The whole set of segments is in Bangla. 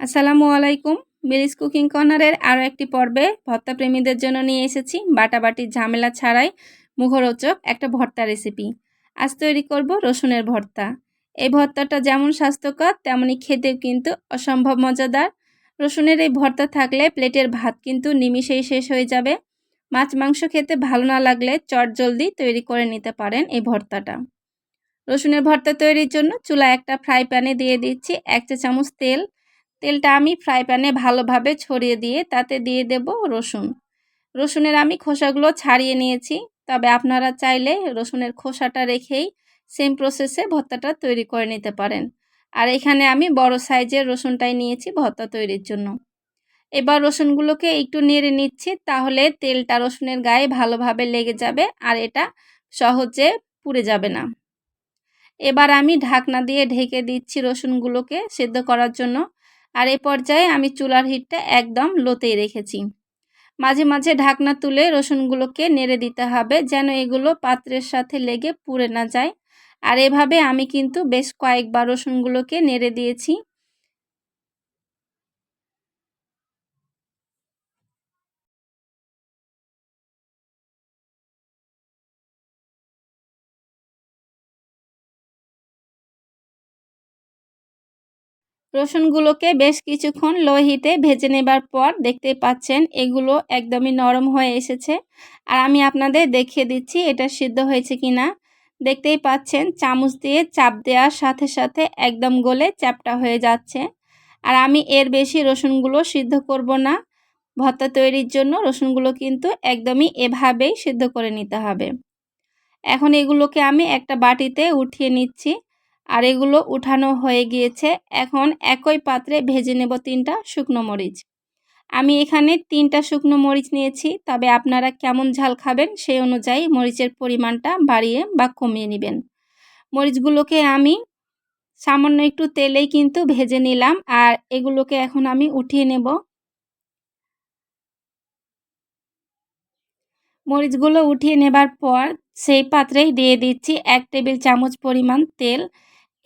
আসসালামু আলাইকুম। মিলিস কুকিং কর্নারের আরও একটি পর্বে ভর্তা প্রেমীদের জন্য নিয়ে এসেছি বাটাবাটির ঝামেলা ছাড়াই মুখরোচক একটা ভর্তা রেসিপি। আজ তৈরি করব রসুনের ভর্তা। এই ভর্তাটা যেমন স্বাস্থ্যকর তেমনই খেতেও কিন্তু অসম্ভব মজাদার। রসুনের এই ভর্তা থাকলে প্লেটের ভাত কিন্তু নিমিষেই শেষ হয়ে যাবে। মাছ মাংস খেতে ভালো না লাগলে চট জলদি তৈরি করে নিতে পারেন এই ভর্তাটা। রসুনের ভর্তা তৈরির জন্য চুলা একটা ফ্রাই প্যানে দিয়ে দিচ্ছি এক চা চামচ তেল তেলটা আমি ফ্রাই প্যানে ভালোভাবে ছড়িয়ে দিয়ে তাতে দিয়ে দেব রসুন। রসুনের আমি খোসাগুলো ছাড়িয়ে নিয়েছি, তবে আপনারা চাইলে রসুনের খোসাটা রেখেই সেম প্রসেসে ভর্তাটা তৈরি করে নিতে পারেন। আর এখানে আমি বড় সাইজের রসুনটাই নিয়েছি ভর্তা তৈরির জন্য। এবার রসুনগুলোকে একটু নেড়ে নিচ্ছি, তাহলে তেলটা রসুনের গায়ে ভালোভাবে লেগে যাবে আর এটা সহজে পুড়ে যাবে না। এবার আমি ঢাকনা দিয়ে ঢেকে দিচ্ছি রসুনগুলোকে সেদ্ধ করার জন্য। আর এ পর্যায়ে আমি চুলার হিটটা একদম লোতেই রেখেছি। মাঝে মাঝে ঢাকনা তুলে রসুনগুলোকে নেড়ে দিতে হবে যেন এগুলো পাত্রের সাথে লেগে পুড়ে না যায়। আর এভাবে আমি কিন্তু বেশ কয়েকবার রসুনগুলোকে নেড়ে দিয়েছি। রসুনগুলোকে বেশ কিছুক্ষণ লো হিটে ভেজে নেবার পর দেখতে পাচ্ছেন এগুলো একদমই নরম হয়ে এসেছে। আর আমি আপনাদের দেখিয়ে দিচ্ছি এটা সিদ্ধ হয়েছে কি না দেখতেই পাচ্ছেন চামচ দিয়ে চাপ দেওয়ার সাথে সাথে একদম গলে চ্যাপটা হয়ে যাচ্ছে। আর আমি এর বেশি রসুনগুলো সিদ্ধ করব না। ভর্তা তৈরির জন্য রসুনগুলো কিন্তু একদমই এভাবেই সিদ্ধ করে নিতে হবে। এখন এগুলোকে আমি একটা বাটিতে উঠিয়ে নিচ্ছি। আর এগুলো উঠানো হয়ে গিয়েছে। এখন একই পাত্রে ভেজে নেব তিনটা শুকনো মরিচ। আমি এখানে তিনটা শুকনো মরিচ নিয়েছি, তবে আপনারা কেমন ঝাল খাবেন সেই অনুযায়ী মরিচের পরিমাণটা বাড়িয়ে বা কমিয়ে নেবেন। মরিচগুলোকে আমি সামান্য একটু তেলেই কিন্তু ভেজে নিলাম, আর এগুলোকে এখন আমি উঠিয়ে নেব। মরিচগুলো উঠিয়ে নেবার পর সেই পাত্রেই দিয়ে দিচ্ছি এক টেবিল চামচ পরিমাণ তেল।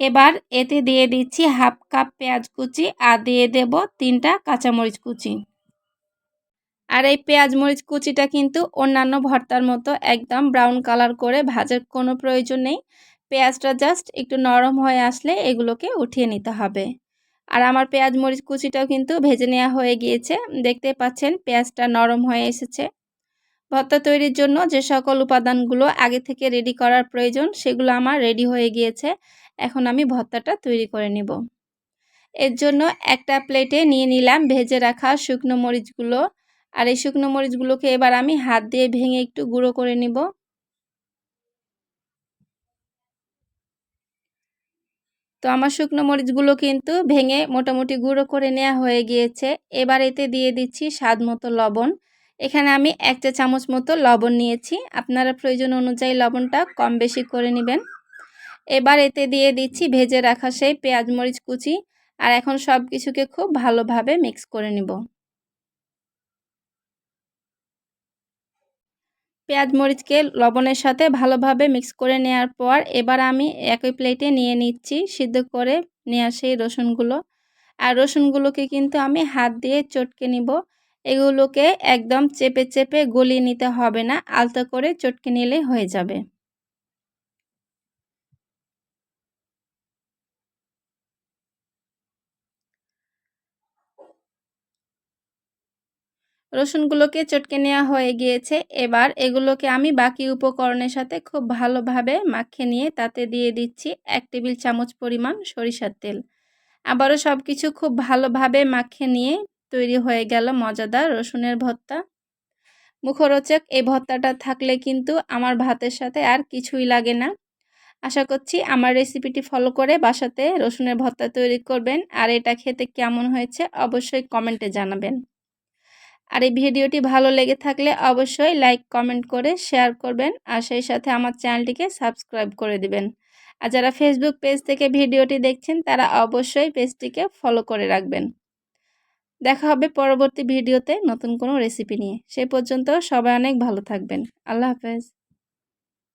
এবার এতে দিয়ে দিচ্ছি হাফ কাপ পেঁয়াজ কুচি আর দিয়ে দেব তিনটা কাঁচামরিচ কুচি। আর এই পেঁয়াজ মরিচ কুচিটা কিন্তু অন্যান্য ভর্তার মতো একদম ব্রাউন কালার করে ভাজার কোনো প্রয়োজন নেই। পেঁয়াজটা জাস্ট একটু নরম হয়ে আসলে এগুলোকে উঠিয়ে নিতে হবে। আর আমার পেঁয়াজ মরিচ কুচিটাও কিন্তু ভেজে নেওয়া হয়ে গিয়েছে। দেখতে পাচ্ছেন পেঁয়াজটা নরম হয়ে এসেছে। ভর্তা তৈরির জন্য যে সকল উপাদানগুলো আগে থেকে রেডি করার প্রয়োজন, সেগুলো আমার রেডি হয়ে গিয়েছে। এখন আমি ভর্তাটা তৈরি করে নিব। এর জন্য একটা প্লেটে নিয়ে নিলাম ভেজে রাখা শুকনো মরিচগুলো। আর এই শুকনো মরিচগুলোকে এবার আমি হাত দিয়ে ভেঙে একটু গুঁড়ো করে নিব। তো আমার শুকনো মরিচগুলো কিন্তু ভেঙে মোটামুটি গুঁড়ো করে নেওয়া হয়ে গিয়েছে। এবার এতে দিয়ে দিচ্ছি স্বাদ মতো লবণ। এখানে আমি এক চা চামচ মতো লবণ নিয়েছি। আপনারা প্রয়োজন অনুযায়ী লবণটা কম বেশি করে নেবেন। এবার এতে দিয়ে দিচ্ছি ভেজে রাখা সেই পেঁয়াজ মরিচ কুচি আর এখন সব কিছুকে খুব ভালোভাবে মিক্স করে নিব। পেঁয়াজ মরিচকে লবণের সাথে ভালোভাবে মিক্স করে নেওয়ার পর এবার আমি একই প্লেটে নিয়ে নিচ্ছি সিদ্ধ করে নেওয়া সেই রসুনগুলো। আর রসুনগুলোকে কিন্তু আমি হাত দিয়ে চটকে নিব। এগুলোকে একদম চেপে চেপে গলিয়ে নিতে হবে না, আলতো করে চটকে নিলে হয়ে যাবে। রসুনগুলোকে চটকে নেওয়া হয়ে গিয়েছে। এবার এগুলোকে আমি বাকি উপকরণের সাথে খুব ভালোভাবে মাখিয়ে নিয়ে তাতে দিয়ে দিচ্ছি এক টেবিল চামচ পরিমাণ সরিষার তেল। আবারও সব কিছু খুব ভালোভাবে মাখিয়ে নিয়ে তৈরি হয়ে গেল মজাদার রসুনের ভর্তা। মুখরোচক এই ভর্তাটা থাকলে কিন্তু আমার ভাতের সাথে আর কিছুই লাগে না। আশা করছি আমার রেসিপিটি ফলো করে বাসাতে রসুনের ভর্তা তৈরি করবেন আর এটা খেতে কেমন হয়েছে অবশ্যই কমেন্টে জানাবেন। আর এই ভিডিওটি ভালো লেগে থাকলে অবশ্যই লাইক, কমেন্ট করে শেয়ার করবেন আর সেই সাথে আমার চ্যানেলটিকে সাবস্ক্রাইব করে দিবেন। আর যারা ফেসবুক পেজ থেকে ভিডিওটি দেখছেন তারা অবশ্যই পেজটিকে ফলো করে রাখবেন। দেখা হবে পরবর্তী ভিডিওতে নতুন কোনো রেসিপি নিয়ে। সেই পর্যন্ত সবাই অনেক ভালো থাকবেন। আল্লাহ হাফেজ।